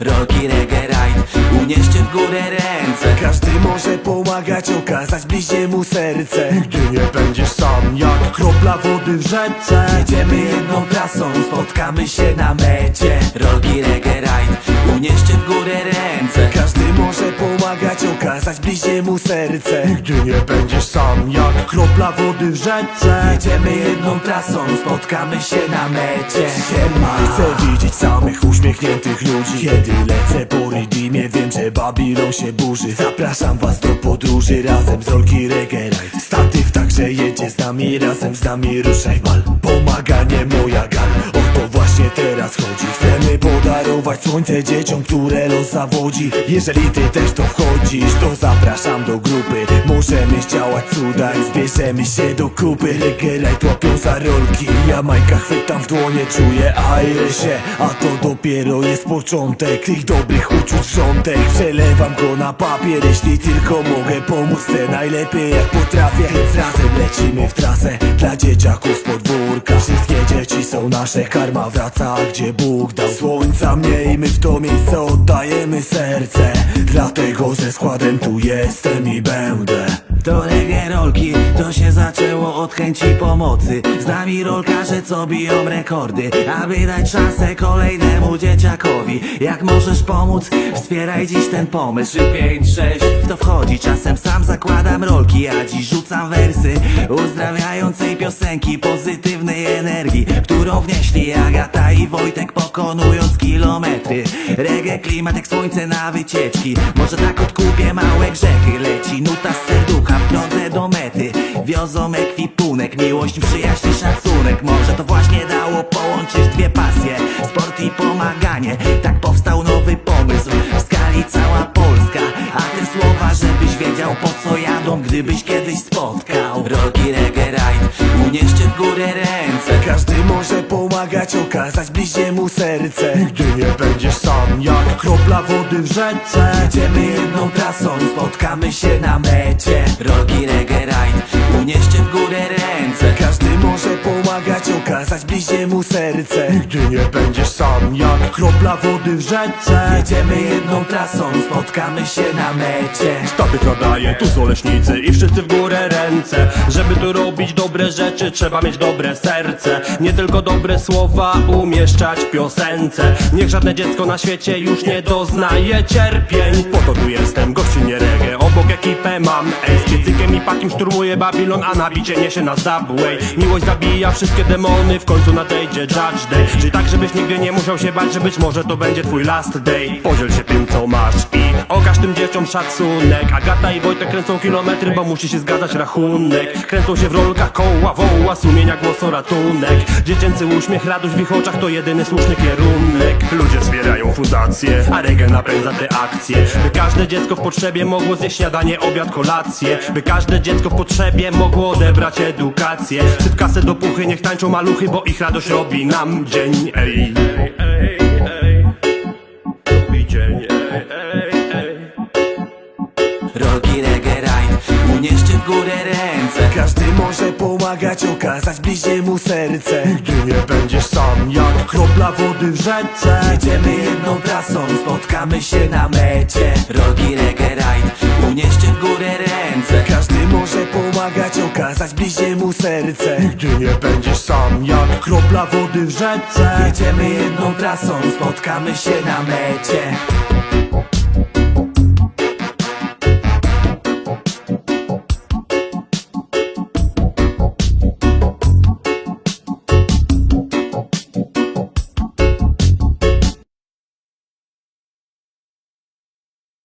Roki reggae ride Unieście w górę ręce. Każdy może pomagać, okazać bliźniemu serce. Nigdy nie będziesz sam jak kropla wody w rzece. Jedziemy jedną trasą, spotkamy się na mecie. Roki reggae ride Unieście w górę ręce. Każdy może pomagać, okazać bliźniemu serce. Nigdy nie będziesz sam jak kropla wody w rzece. Jedziemy jedną trasą, spotkamy się na mecie. Siema. Chcę widzieć samych uśmiechniętych ludzi. Kiedy lecę po Ridimie, wiem, że Babilon się burzy. Zapraszam was do podróży razem z Rolki Reggae Ride Statyw także jedzie z nami, razem z nami ruszaj. Bal Pomaganie moja gal, właśnie teraz chodzi. Chcemy podarować słońce dzieciom, które los zawodzi. Jeżeli ty też to wchodzisz, to zapraszam do grupy. Możemy zdziałać cuda, jak zbierzemy się do kupy. Reggae Ride łapią za rolki, ja Majka chwytam w dłonie Czuję się, a to dopiero jest początek Tych dobrych uczuć wrzątek Przelewam go na papier, jeśli tylko mogę pomóc. Chcę najlepiej jak potrafię. Więc razem lecimy w trasę dla dzieciaków z podwórka. Wszystkie dzieci są nasze, karma wraca gdzie Bóg dał Słońca mniej, my w to miejsce oddajemy serce. Dlatego ze składem tu jestem i będę Reggae rolki, to się zaczęło od chęci pomocy. Z nami rolkarze, co biją rekordy Aby dać szansę kolejnemu dzieciakowi. Jak możesz pomóc? Wspieraj dziś ten pomysł. 5, 6, w to wchodzi. Czasem sam zakładam rolki, a dziś rzucam wersy Uzdrawiającej piosenki, pozytywnej energii Którą wnieśli Agata i Wojtek pokonując kilometry. Reggae klimat jak słońce na wycieczki. Może tak odkupię małe grzechy. Leci nuta z serducha w drodze do mety. Wiozą ekwipunek, miłość, przyjaźń szacunek. Może to właśnie dało połączyć dwie pasje. Sport i pomaganie, tak powstał nowy pomysł. W skali cała Polska. A te słowa, żebyś wiedział po co jadą Gdybyś kiedyś spotkał. Roki reggae ride, unieście w górę ręce Każdy może pomagać, okazać bliźniemu serce. Nigdy nie będziesz sam jak kropla wody w rzece. Jedziemy jedną trasą, spotkamy się na mecie. Roki reggae ride, unieście w górę ręce. Każdy może pomagać, okazać bliźniemu serce. Nigdy nie będziesz sam jak kropla wody w rzece. Jedziemy jedną trasą, spotkamy się na mecie. Statyw nadaje, tu są leśnicy i wszyscy w górę Żeby robić dobre rzeczy, trzeba mieć dobre serce. Nie tylko dobre słowa umieszczać w piosence. Niech żadne dziecko na świecie już nie doznaje cierpień. Po to tu jestem, gościnnie reggae, obok ekipę mam Ej, z piecykiem i pakim szturmuje Babylon, a na bicie niesie nas Dubway Miłość zabija wszystkie demony, w końcu nadejdzie Judge Day. Czyli tak, żebyś nigdy nie musiał się bać, że być może to będzie twój last day. Podziel się tym, co masz i okaż tym dzieciom szacunek Agata i Wojtek kręcą kilometry, bo musi się zgadzać rachunek. Kręcą się w rolkach koła, woła, sumienia głos o ratunek. Dziecięcy uśmiech, radość w ich oczach to jedyny słuszny kierunek. Ludzie zbierają fundacje, a reggae napędza te akcje. By każde dziecko w potrzebie mogło zjeść śniadanie, obiad, kolację. By każde dziecko w potrzebie mogło odebrać edukację. Syp do puchy, niech tańczą maluchy, bo ich radość robi nam dzień. Ej górę ręce. Każdy może pomagać, okazać bliźniemu serce. Nigdy nie będziesz sam jak kropla wody w rzece. Jedziemy jedną trasą, spotkamy się na mecie. Roki reggae ride, unieście w górę ręce. Każdy może pomagać, okazać bliźniemu serce. Nigdy nie będziesz sam jak kropla wody w rzece. Jedziemy jedną trasą, spotkamy się na mecie